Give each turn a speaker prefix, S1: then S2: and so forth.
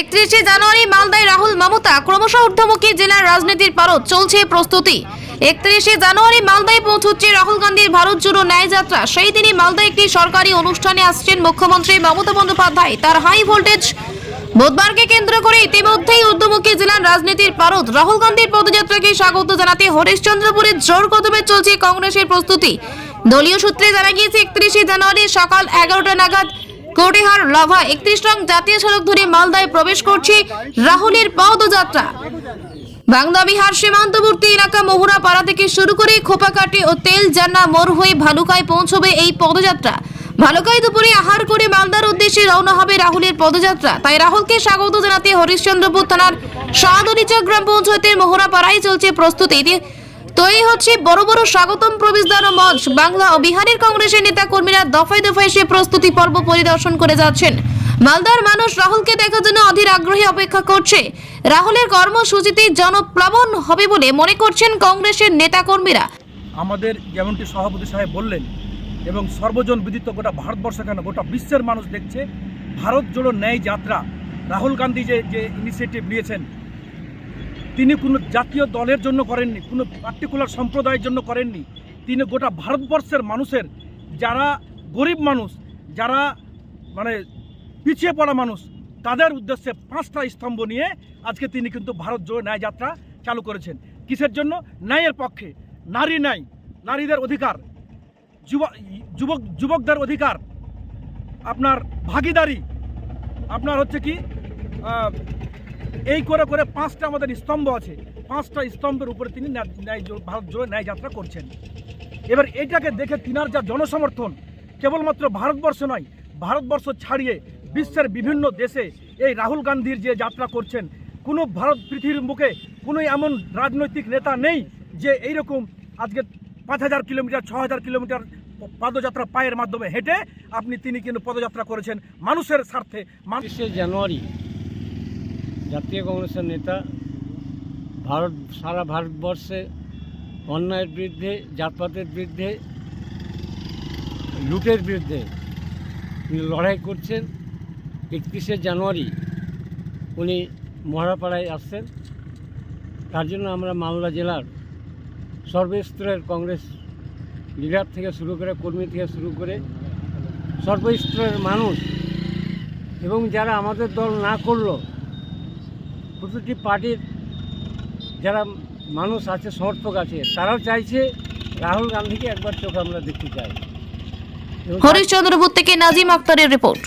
S1: একত্রিশে জানুয়ারি মালদায় রাহুল মমতা ক্রমশ ঊর্ধ্বমুখী জেলার রাজনীতির পারদ চলছে প্রস্তুতি। একত্রিশে জানুয়ারি মালদায় পৌঁছচ্ছে রাহুল গান্ধীর ভারত জুড়ো ন্যায় যাত্রা। সেই দিনই মালদায় একটি সরকারি অনুষ্ঠানে আসছেন মুখ্যমন্ত্রী মমতা বন্দ্যোপাধ্যায়। তার হাই ভোল্টেজ বুধবারকে কেন্দ্র করে ইতিমধ্যেই ঊর্ধ্বমুখী জেলার রাজনীতির পারদ। রাহুল গান্ধীর পদযাত্রাকে স্বাগত জানাতে হরিশ্চন্দ্রপুরে জোর কদমে চলছে কংগ্রেসের প্রস্তুতি। দলীয় সূত্রে জানা গিয়েছে, একত্রিশে জানুয়ারি সকাল এগারোটা নাগাদ কোটেহার লাভা একত্রিশ রং জাতীয় সড়ক ধরে মালদায় প্রবেশ করছে রাহুলের পদযাত্রা। বাংলা বিহার সীমান্তবর্তী এলাকা মহুরা পাড়া থেকে শুরু করে খোপাকাটি ও তেল জান্না মোড় হয়ে ভালুকায় পৌঁছবে এই পদযাত্রা। ভালুকায় দুপুরে আহার করে মালদার উদ্দেশ্যে রওনা হবে রাহুলের পদযাত্রা। তাই রাহুলকে স্বাগত জানাতে হরিশ্চন্দ্রপুর থানার সাদরিচা গ্রাম পঞ্চায়েতের মহুরা পাড়ায় চলছে প্রস্তুতি। দিয়ে তৈরি হচ্ছে বড় বড় স্বাগতম প্রবেশদ্বার মঞ্চ। বাংলা ও বিহারের কংগ্রেসের নেতা কর্মীরা দফায় দফায় সে প্রস্তুতি পর্ব পরিদর্শন করে যাচ্ছেন। মালদার মানুষ রাহুলকে দেখার জন্য অধীর আগ্রহে অপেক্ষা করছে। রাহুলের কর্মসূচিতে জনপ্লাবন হবে বলে মনে করছেন কংগ্রেসের নেতা কর্মীরা
S2: আমাদের যেমনটি সভাপতি সাহেব বললেন, এবং সর্বজন বিদিত গোটা ভারতবর্ষ কেন? গোটা বিশ্বের মানুষ দেখছে, ভারত জোড়ো ন্যায় যাত্রা। রাহুল গান্ধী যে যে ইনিশিয়েটিভ নিয়েছেন তিনি কোনো জাতীয় দলের জন্য করেননি, কোনো পার্টিকুলার সম্প্রদায়ের জন্য করেননি। তিনি গোটা ভারতবর্ষের মানুষের, যারা গরিব মানুষ, যারা মানে পিছিয়ে পড়া মানুষ, তাদের উদ্দেশ্যে পাঁচটা স্তম্ভ নিয়ে আজকে তিনি কিন্তু ভারত জোড়ো ন্যায় যাত্রা চালু করেছেন। কিসের জন্য? ন্যায়ের পক্ষে। নারী ন্যায় নারীদের অধিকার যুবক যুবক, যুবকদের অধিকার। আপনার ভাগিদারি, আপনার হচ্ছে কি এই করে করে পাঁচটা আমাদের স্তম্ভ আছে। পাঁচটা স্তম্ভের উপরে তিনি ন্যায়- ভারত জোড়ো ন্যায় যাত্রা করছেন। এবার এটাকে দেখে তিনার যা জনসমর্থন, কেবলমাত্র ভারতবর্ষ নয়, ভারতবর্ষ ছাড়িয়ে বিশ্বের বিভিন্ন দেশে এই রাহুল গান্ধীর যে যাত্রা করছেন, কোনো ভারত পৃথিবীর মুখে কোনো এমন রাজনৈতিক নেতা নেই যে এইরকম আজকে পাঁচ হাজার কিলোমিটার, ছ হাজার কিলোমিটার পদযাত্রা পায়ের মাধ্যমে হেঁটে আপনি তিনি কিন্তু পদযাত্রা করেছেন মানুষের স্বার্থে। মানুষ
S3: জানুয়ারি জাতীয় কংগ্রেসের নেতা, ভারত, সারা ভারতবর্ষে অন্যায়ের বিরুদ্ধে, জাতপাতের বিরুদ্ধে, লুটের বিরুদ্ধে লড়াই করছেন। একত্রিশে জানুয়ারি উনি মহারাপাড়ায় আসছেন। তার জন্য আমরা মালদা জেলার সর্বস্তরের কংগ্রেস লিডার থেকে শুরু করে, কর্মী থেকে শুরু করে সর্বস্তরের মানুষ এবং যারা আমাদের দল না করল প্রতিটি পার্টির যারা মানুষ আছে, সমর্থক আছে, তারাও চাইছে রাহুল গান্ধীকে একবার চোখ আমরা দেখতে চাই।
S1: হরিশচন্দ্রপুর থেকে নাজিম আক্তারের রিপোর্ট।